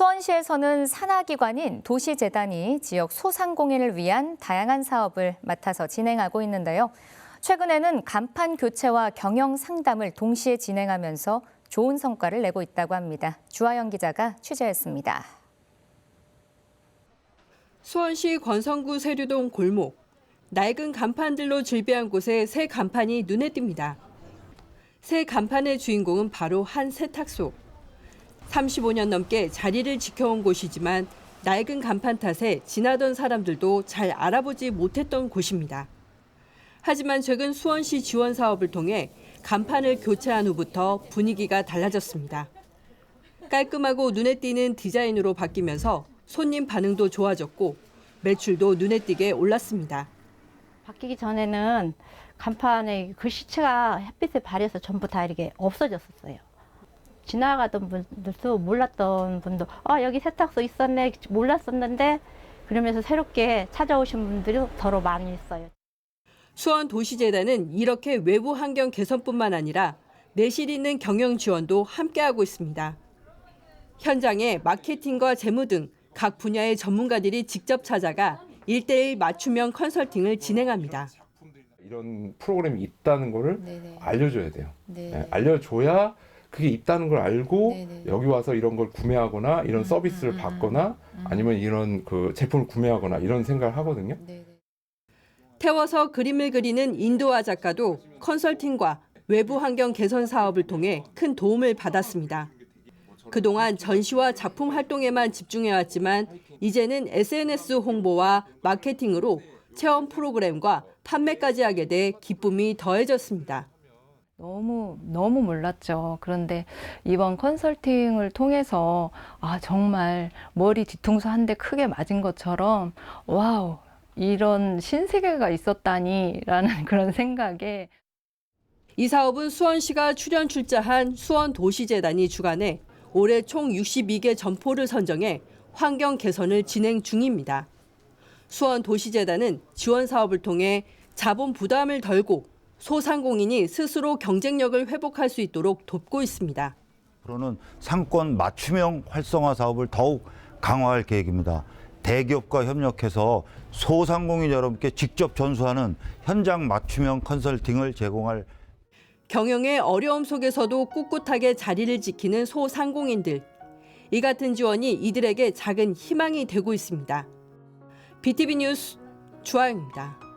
수원시에서는 산하기관인 도시재단이 지역 소상공인을 위한 다양한 사업을 맡아서 진행하고 있는데요. 최근에는 간판 교체와 경영 상담을 동시에 진행하면서 좋은 성과를 내고 있다고 합니다. 주하영 기자가 취재했습니다. 수원시 권성구 세류동 골목. 낡은 간판들로 질비한 곳에 새 간판이 눈에 띕니다. 새 간판의 주인공은 바로 한 세탁소. 35년 넘게 자리를 지켜온 곳이지만 낡은 간판 탓에 지나던 사람들도 잘 알아보지 못했던 곳입니다. 하지만 최근 수원시 지원 사업을 통해 간판을 교체한 후부터 분위기가 달라졌습니다. 깔끔하고 눈에 띄는 디자인으로 바뀌면서 손님 반응도 좋아졌고 매출도 눈에 띄게 올랐습니다. 바뀌기 전에는 간판에 글씨체가 햇빛에 발해서 전부 다 이렇게 없어졌었어요. 지나가던 분들도 몰랐던 분도 아 여기 세탁소 있었네 몰랐었는데 그러면서 새롭게 찾아오신 분들이 더러 많이 있어요. 수원 도시재단은 이렇게 외부 환경 개선뿐만 아니라 내실 있는 경영 지원도 함께하고 있습니다. 현장에 마케팅과 재무 등 각 분야의 전문가들이 직접 찾아가 일대일 맞춤형 컨설팅을 진행합니다. 이런 프로그램이 있다는 거를 네네. 알려줘야 돼요. 네. 예, 알려줘야 그게 있다는 걸 알고 네네. 여기 와서 이런 걸 구매하거나 이런 음, 서비스를 음, 음, 받거나 아니면 이런 그 제품을 구매하거나 이런 생각을 하거든요. 태워서 그림을 그리는 인도화 작가도 컨설팅과 외부 환경 개선 사업을 통해 큰 도움을 받았습니다. 그동안 전시와 작품 활동에만 집중해왔지만 이제는 SNS 홍보와 마케팅으로 체험 프로그램과 판매까지 하게 돼 기쁨이 더해졌습니다. 너무 너무 몰랐죠. 그런데 이번 컨설팅을 통해서 아 정말 머리 뒤통수 한 대 크게 맞은 것처럼 와우 이런 신세계가 있었다니라는 그런 생각에 이 사업은 수원시가 출연 출자한 수원 도시재단이 주관해 올해 총 62개 점포를 선정해 환경 개선을 진행 중입니다. 수원 도시재단은 지원 사업을 통해 자본 부담을 덜고 소상공인이 스스로 경쟁력을 회복할 수 있도록 돕고 있습니다. 앞으로는 상권 맞춤형 활성화 사업을 더욱 강화할 계획입니다. 대기업과 협력해서 소상공인 여러분께 직접 전수하는 현장 맞춤형 컨설팅을 제공할 경영의 어려움 속에서도 꿋꿋하게 자리를 지키는 소상공인들. 이 같은 지원이 이들에게 작은 희망이 되고 있습니다. BTV 뉴스 주아영입니다.